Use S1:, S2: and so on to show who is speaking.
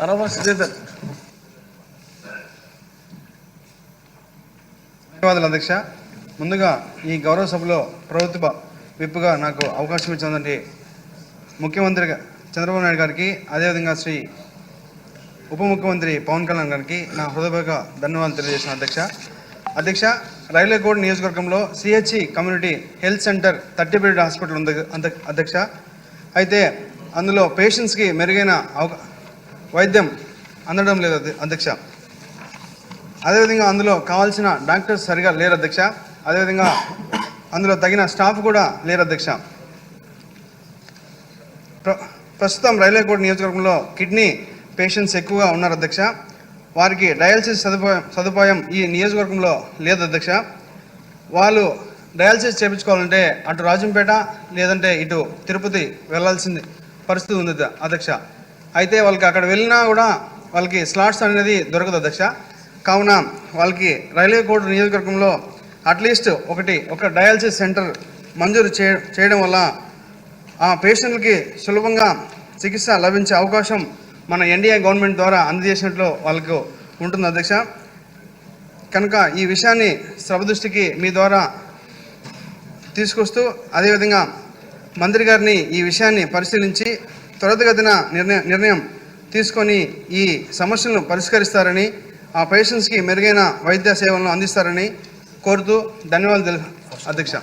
S1: అరవ శ్రీధర్
S2: ధన్యవాదాలు అధ్యక్ష. ముందుగా ఈ గౌరవ సభలో ప్రభుత్వ విప్పుగా నాకు అవకాశం ఇచ్చినటువంటి ముఖ్యమంత్రి చంద్రబాబు నాయుడు గారికి అదేవిధంగా శ్రీ ఉప ముఖ్యమంత్రి పవన్ కళ్యాణ్ గారికి నా హృదయపూర్వక ధన్యవాదాలు తెలియజేసిన అధ్యక్ష. అధ్యక్ష రైల్వే కోడ్ నియోజకవర్గంలో CHC community health centre thirty bed hospital ఉంది అంద- అధ్యక్ష. అయితే అందులో పేషెంట్స్కి మెరుగైన అవకాశం వైద్యం అందడం లేదు అధ్యక్ష. అదేవిధంగా అందులో కావాల్సిన డాక్టర్స్ సరిగా లేరు అధ్యక్ష. అదేవిధంగా అందులో తగిన స్టాఫ్ కూడా లేరు అధ్యక్ష. ప్ర- ప్రస్తుతం రైల్వే కోర్టు నియోజకవర్గంలో కిడ్నీ పేషెంట్స్ ఎక్కువగా ఉన్నారు అధ్యక్ష. వారికి డయాలసిస్ సదుపాయం సదుపాయం ఈ నియోజకవర్గంలో లేదు అధ్యక్ష. వాళ్ళు డయాలసిస్ చేయించుకోవాలంటే అటు రాజంపేట లేదంటే ఇటు తిరుపతి వెళ్ళాల్సింది పరిస్థితి ఉంది అధ్యక్ష. అయితే వాళ్ళకి అక్కడ వెళ్ళినా కూడా వాళ్ళకి స్లాట్స్ అనేది దొరకదు అధ్యక్ష. కావున వాళ్ళకి రైల్వే కోర్టు నియోజకవర్గంలో అట్లీస్ట్ ఒకటి ఒక డయాలసిస్ సెంటర్ మంజూరు చే చేయడం వల్ల ఆ పేషెంట్లకి సులభంగా చికిత్స లభించే అవకాశం మన ఎన్డీఏ గవర్నమెంట్ ద్వారా అందజేసినట్లు వాళ్ళకు ఉంటుంది అధ్యక్ష. కనుక ఈ విషయాన్ని సభ దృష్టికి మీ ద్వారా తీసుకొస్తూ అదేవిధంగా మంత్రి గారిని ఈ విషయాన్ని పరిశీలించి త్వరితగతిన నిర్ణయ నిర్ణయం తీసుకొని ఈ సమస్యలను పరిష్కరిస్తారని ఆ పేషెంట్స్కి మెరుగైన వైద్య సేవలను అందిస్తారని కోరుతూ ధన్యవాదాలు అధ్యక్ష.